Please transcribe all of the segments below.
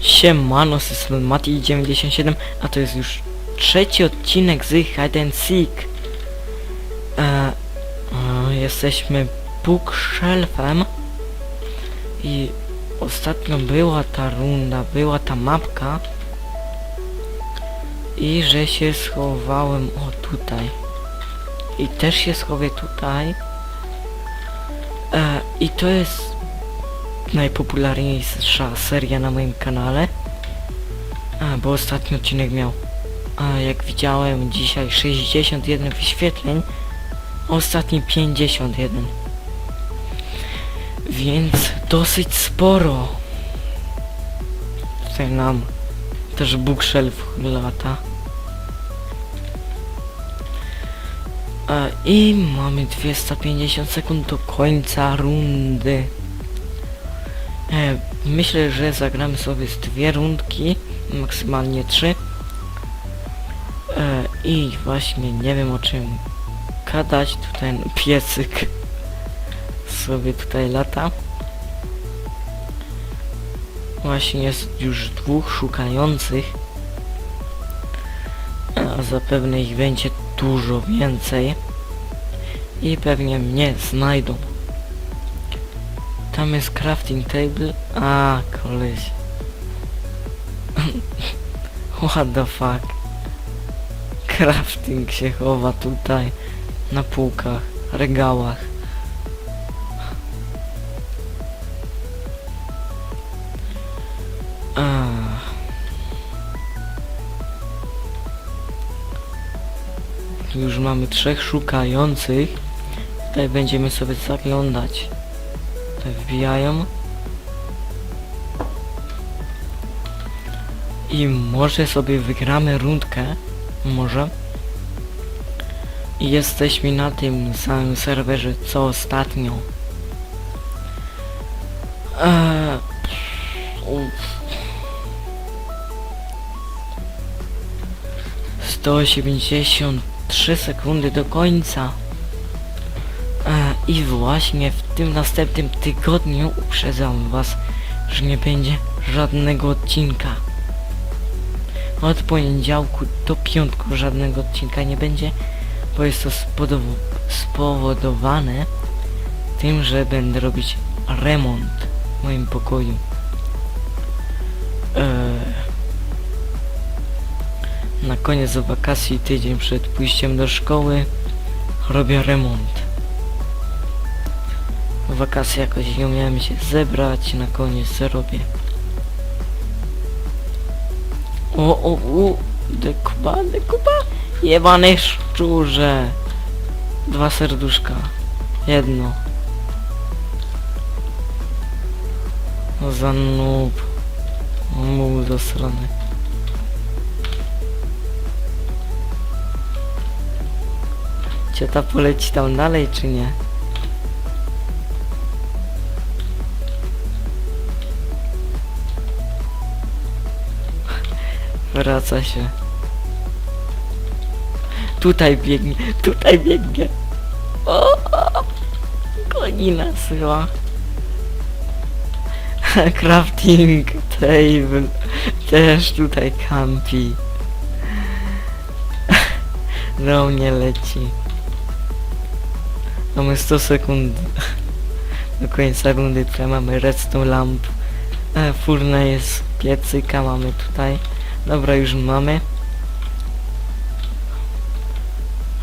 Siemano, z tej strony Mati97, a to jest już trzeci odcinek z Hide and Seek. E, e, jesteśmy bookshelfem i ostatnio była ta runda, była ta mapka i że się schowałem, o tutaj i też się schowię tutaj e, i to jest najpopularniejsza seria na moim kanale. A, bo ostatni odcinek miał, a jak widziałem dzisiaj 61 wyświetleń, ostatni 51. Więc dosyć sporo. Tutaj nam też bookshelf lata. I mamy 250 sekund do końca rundy. E, myślę, że zagramy sobie z dwie rundki, maksymalnie trzy. E, I właśnie nie wiem o czym gadać. Tutaj piecyk sobie tutaj lata. Właśnie jest już dwóch szukających. A zapewne ich będzie dużo więcej. I pewnie mnie znajdą. Tam jest crafting table. A, koleś. What the fuck. Crafting się chowa tutaj. Na półkach, regałach. Już mamy trzech szukających. Tutaj będziemy sobie zaglądać. Tutaj wbijają. I może sobie wygramy rundkę. Może. I jesteśmy na tym samym serwerze co ostatnio. Eee, uff. 183 sekundy do końca. I właśnie w tym następnym tygodniu uprzedzam was, że nie będzie żadnego odcinka. Od poniedziałku do piątku żadnego odcinka nie będzie, bo jest to spowodowane tym, że będę robić remont w moim pokoju. Eee, na koniec wakacji, tydzień przed pójściem do szkoły, robię remont. Wakacje jakoś nie umiałem się zebrać, na koniec robię. O, o, o, dekuba, dekuba, jebany szczurze. Dwa serduszka, jedno. No za noob. Muł zasrany. Ciota poleci tam dalej, czy nie? Wraca się. Tutaj biegnie, tutaj biegnie. O, o, konina syła. Crafting table też tutaj kampi. Do mnie leci. Mamy 100 sekund do końca rundy. Tutaj mamy redstone lamp. E, furna jest piecyka, mamy tutaj. Dobra, już mamy.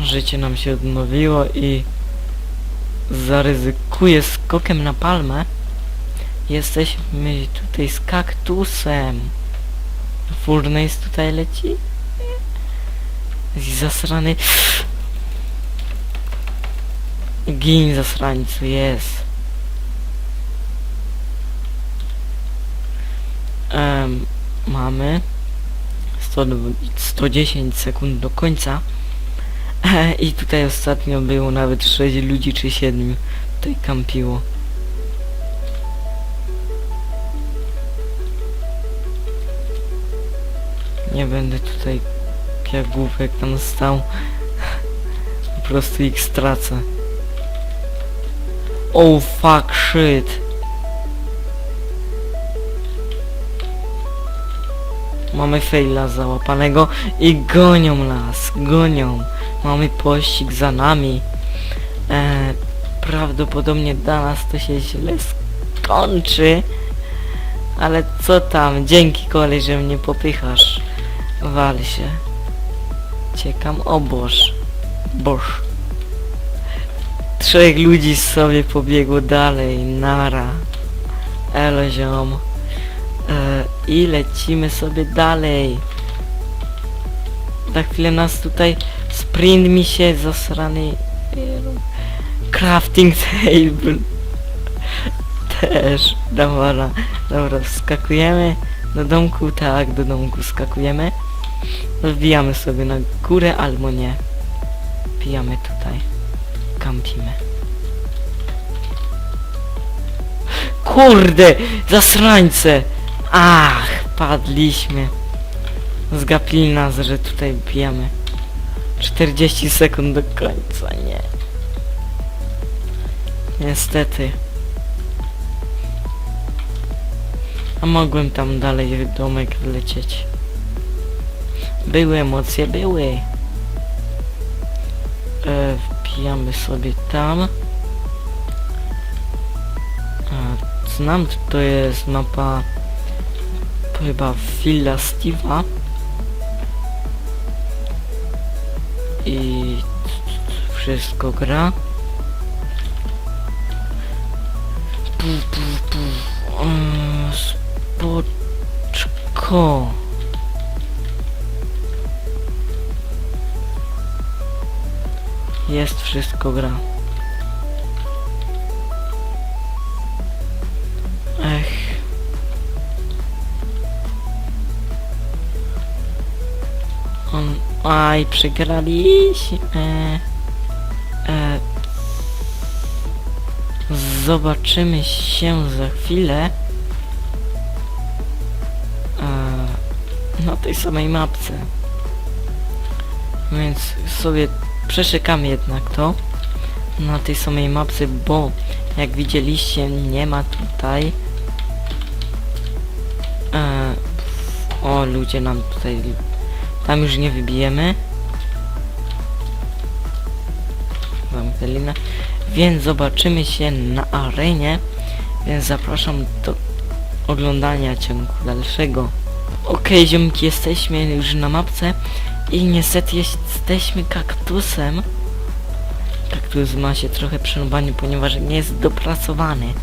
Życie nam się odnowiło i zaryzykuję skokiem na palmę. Jesteśmy tutaj z kaktusem. Furnace tutaj leci. Zasrany. Gin zasrańcu, jest. Em, mamy 100, 110 sekund do końca. I tutaj ostatnio było nawet 6 ludzi czy 7 tutaj kampiło. Nie będę tutaj jak głupek tam stał. Po prostu ich stracę. Oh fuck shit. Mamy faila załapanego i gonią nas, gonią. Mamy pościg za nami. E, prawdopodobnie dla nas to się źle skończy. Ale co tam, dzięki kolej, że mnie popychasz. Wal się. Ciekam o boż. Boż. Trzech ludzi sobie pobiegło dalej, nara. Elo ziom. E, I lecimy sobie dalej. Za chwilę nas tutaj sprint mi się zasrany crafting table. Też dobra dobra wskakujemy do domku tak do domku skakujemy wbijamy sobie na górę albo nie. Wbijamy tutaj. Kampimy. Kurde zasrańce ach padliśmy zgapili nas że tutaj wbijamy 40 sekund do końca, nie. Niestety. A mogłem tam dalej w domek wlecieć. Były emocje, były. E, wbijamy sobie tam. A, znam, to jest mapa chyba Villa Steve'a. i wszystko gra. Pu, pu, pu. Spoczko. Jest wszystko gra. Aj, przegraliśmy. E, zobaczymy się za chwilę. E, na tej samej mapce. Więc sobie przeszykamy jednak to. Na tej samej mapce, bo jak widzieliście nie ma tutaj e, o ludzie nam tutaj tam już nie wybijemy. Zamknęlina. Więc zobaczymy się na arenie. Więc zapraszam do oglądania ciągu dalszego. Okej, ziomki, jesteśmy już na mapce i niestety jesteśmy kaktusem. Kaktus ma się trochę przerąbany, ponieważ nie jest dopracowany.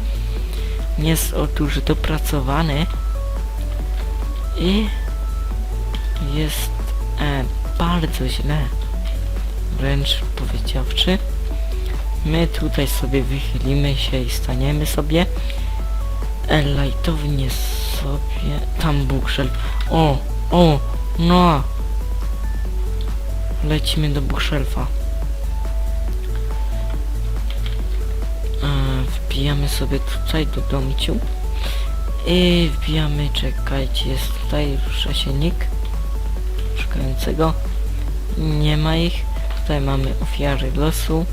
Nie jest otóż dopracowany i jest e, bardzo źle. Wręcz powiedziawczy. My tutaj sobie wychylimy się i staniemy sobie. E, lajtownie sobie... Tam bukszel. O, o, no. Lecimy do bukszelfa. E, wbijamy sobie tutaj do domciu. I wbijamy, czekajcie, jest tutaj szasienik szukającego. Nie ma ich. Tutaj mamy ofiary losu,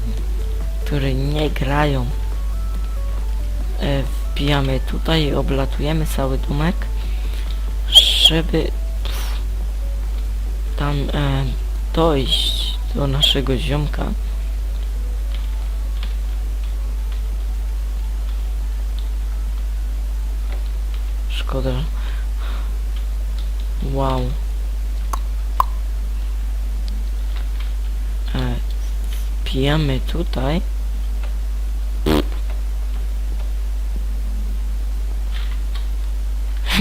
które nie grają. E, wbijamy tutaj i oblatujemy cały domek, żeby tam e, dojść do naszego ziomka. Szkoda. Wow. E, pijamy tutaj.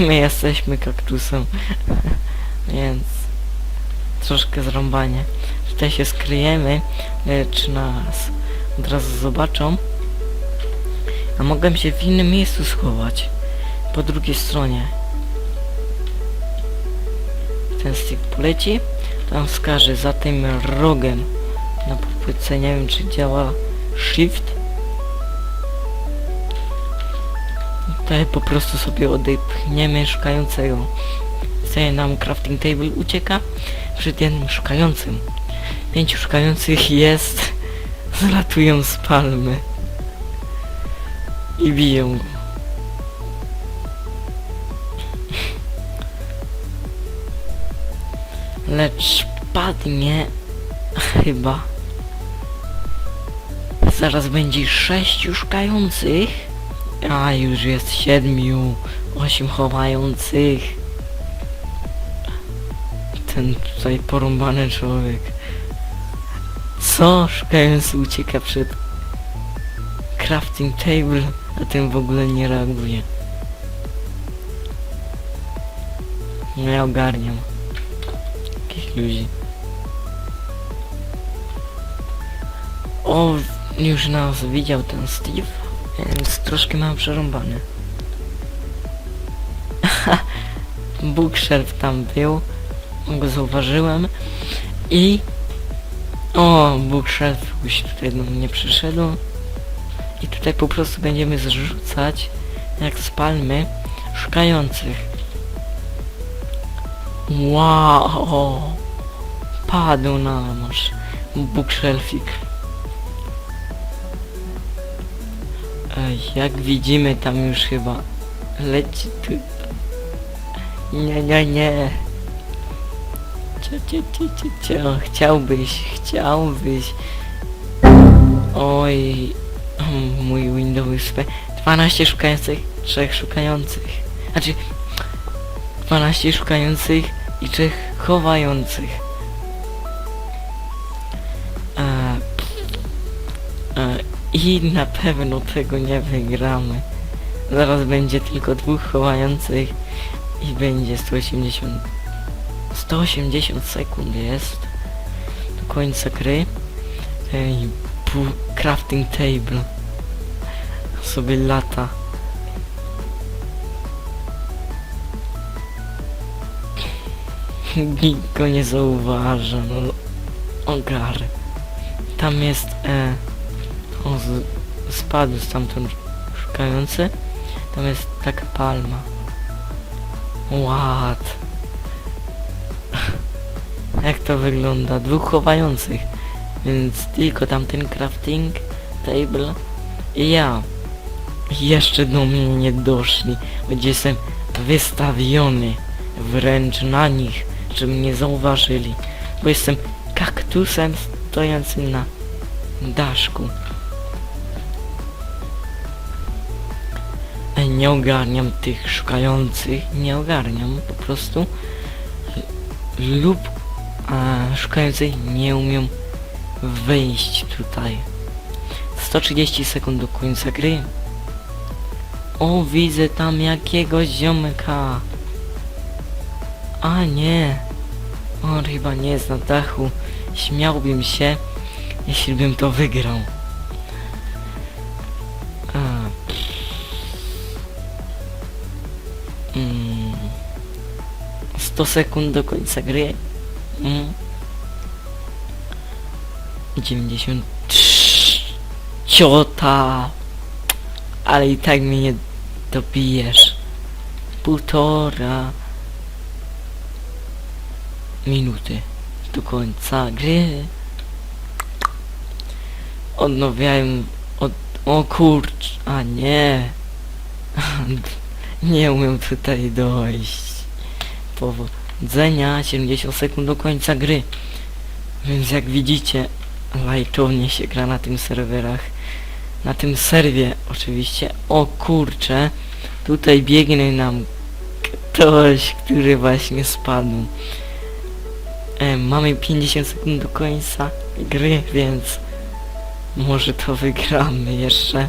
My jesteśmy kaktusem. Więc troszkę zrąbanie. Tutaj się skryjemy, e, czy nas od razu zobaczą. A mogłem się w innym miejscu schować. Po drugiej stronie. Ten stick poleci. Tam wskaże za tym rogiem na popłytce. Nie wiem czy działa shift. Tutaj po prostu sobie odepchniemy szukającego. Wtedy nam crafting table ucieka przed jednym szukającym. Pięciu szukających jest zlatują z palmy i biją go. Lecz padnie chyba. Zaraz będzie sześciu szukających, a już jest siedmiu, osiem chowających. Ten tutaj porąbany człowiek. Co? Szukający ucieka przed crafting table, a ten w ogóle nie reaguje. No ja ogarniam. Jakich ludzi. O, już nas widział ten Steve, więc troszkę mam przerąbany. Bookshelf tam był, go zauważyłem i... O, Bookshelf już tutaj do mnie przyszedł. I tutaj po prostu będziemy zrzucać, jak z palmy, szukających. Wow! Padł na nasz bookshelfik. Jak widzimy tam już chyba leci tu. Nie, nie, nie. Cio, cio, cio, cio, cio. Chciałbyś, chciałbyś. Oj, mój Windows SP. 12 szukających, 3 szukających. Znaczy, 12 szukających i 3 chowających. I na pewno tego nie wygramy. Zaraz będzie tylko dwóch chowających i będzie 180 180 sekund jest do końca gry. Ej, crafting table sobie lata. Nikt go nie zauważa, no ogar. Tam jest e, o, z, spadł stamtąd szukający. Tam jest taka palma. Ład. Jak to wygląda? Dwóch chowających. Więc tylko tamten crafting table i ja. Jeszcze do mnie nie doszli, gdzie jestem wystawiony wręcz na nich, żeby mnie zauważyli. Bo jestem kaktusem stojącym na daszku. Nie ogarniam tych szukających, nie ogarniam po prostu. Lub a, szukający nie umią wyjść tutaj. 130 sekund do końca gry. O, widzę tam jakiegoś ziomka. A nie. On chyba nie jest na dachu. Śmiałbym się, jeśli bym to wygrał. Mm. 100 sekund do końca gry. Mm. 93 Ciota Ale i tak mnie nie dobijesz Półtora Minuty Do końca gry Odnawiałem od... O kurcz A nie Nie umiem tutaj dojść Powodzenia 70 sekund do końca gry więc jak widzicie, lajtownie się gra na tym serwerach. Na tym serwie oczywiście. O kurcze, tutaj biegnie nam ktoś, który właśnie spadł. E, mamy 50 sekund do końca gry, więc może to wygramy jeszcze.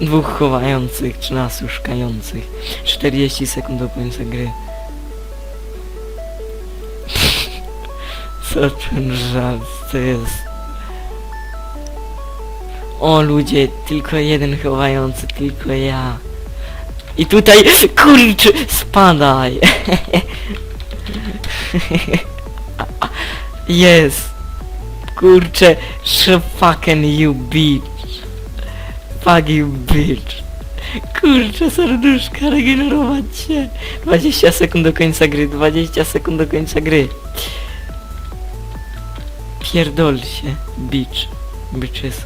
Dwóch chowających, 13 szukających. 40 sekund do końca gry. Co ten żart to jest? O ludzie, tylko jeden chowający, tylko ja. I tutaj, kurczę, spadaj. Jest. Kurczę, fucking you bitch. Fuck you bitch. Kurczę, serduszka, regenerować się. 20 sekund do końca gry, 20 sekund do końca gry. Pierdol się, bitch. Bitches.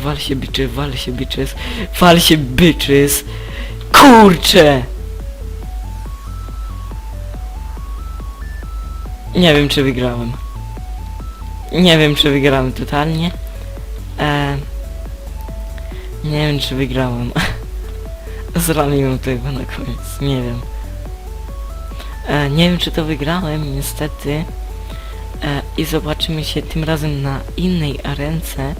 Wal się bitches, wal się bitches. Wal się bitches. Kurcze! Nie wiem czy wygrałem. Nie wiem czy wygrałem totalnie. Nie wiem czy wygrałem. Zraniłem chyba na koniec. Nie wiem. E, nie wiem czy to wygrałem niestety. E, I zobaczymy się tym razem na innej arence.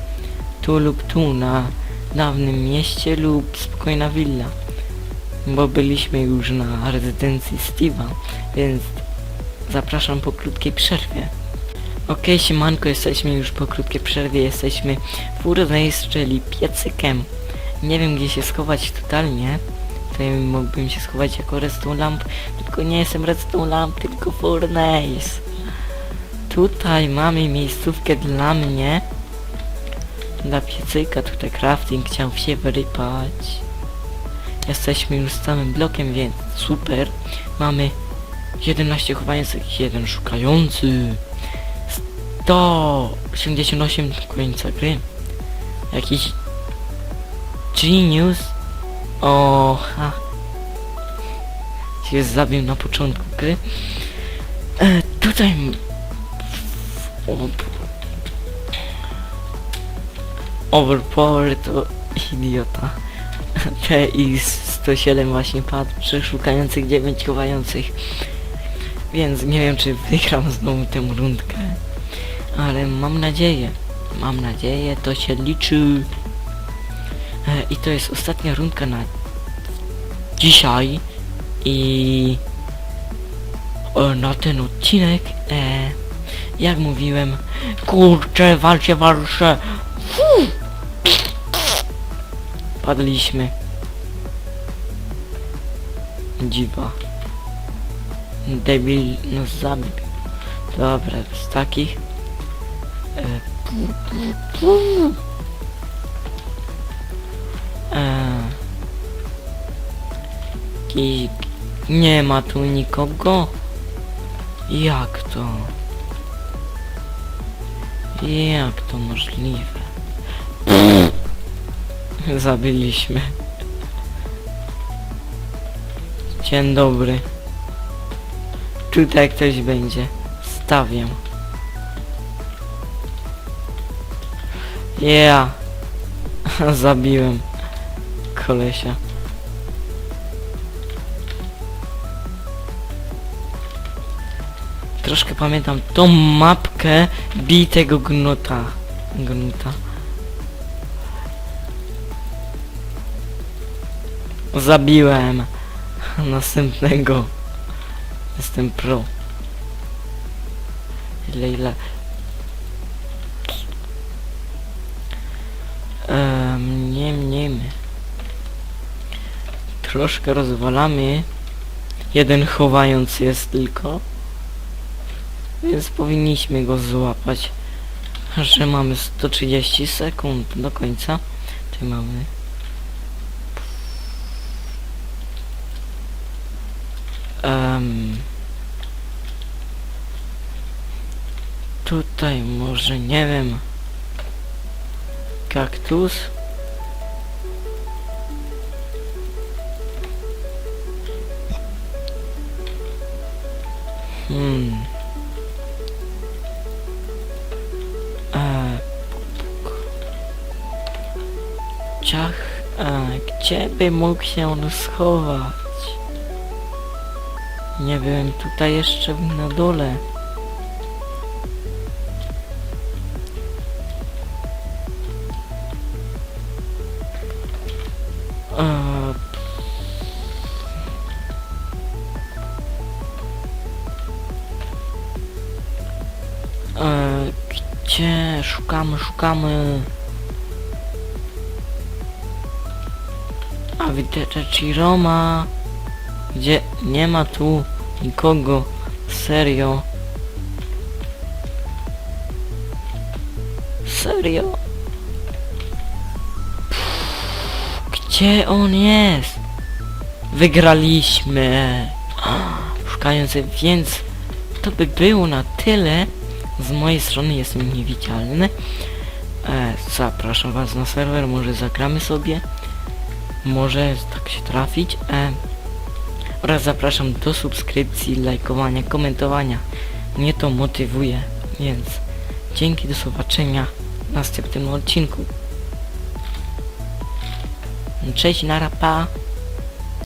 Tu lub tu na dawnym mieście lub spokojna willa. Bo byliśmy już na rezydencji Steve'a, więc zapraszam po krótkiej przerwie. Okej, siemanko, jesteśmy już po krótkiej przerwie, jesteśmy w czyli piecykiem. Nie wiem gdzie się schować totalnie. Tutaj mógłbym się schować jako Redstone Lamp, tylko nie jestem Redstone Lamp, tylko Furnace. Tutaj mamy miejscówkę dla mnie. Dla piecyka, tutaj crafting chciał się wyrypać. Jesteśmy już z całym blokiem, więc super. Mamy 11 chowających, jeden szukający. 188 końca gry. Jakiś genius. O, ha. Się zabił na początku gry. E, tutaj... Overpower to idiota. TX-107 właśnie padł, przeszukających 9 chowających. Więc nie wiem czy wygram znowu tę rundkę. Ale mam nadzieję. Mam nadzieję, to się liczy. E, I to jest ostatnia rundka na dzisiaj. I na ten odcinek. E, jak mówiłem, kurczę, walcie, walcze. Fu! Padliśmy. Dziwa. Debil nas zabił. Dobra, z takich. E, i nie ma tu nikogo. Jak to? Jak to możliwe? Zabiliśmy. Dzień dobry. Tutaj ktoś będzie. Stawiam. Ja. Zabiłem kolesia. Troszkę pamiętam tą mapkę bitego gnota. Gnuta. Zabiłem następnego. Jestem pro. Ile, ile? Troszkę rozwalamy. Jeden chowając jest tylko. Więc powinniśmy go złapać. Że mamy 130 sekund do końca. Tutaj mamy. Em, tutaj może nie wiem. Kaktus. Hmm. E, ciach, a gdzie by mógł się on schować? Nie byłem tutaj jeszcze na dole. Szukamy. A widzę Chiroma. Gdzie? Nie ma tu nikogo. Serio. Serio? Gdzie on jest? Wygraliśmy. Szukając, więc to by było na tyle. Z mojej strony jestem niewidzialny. E, zapraszam was na serwer, może zagramy sobie. Może tak się trafić. E, oraz zapraszam do subskrypcji, lajkowania, komentowania. Mnie to motywuje, więc dzięki do zobaczenia w następnym odcinku. Cześć, nara, pa!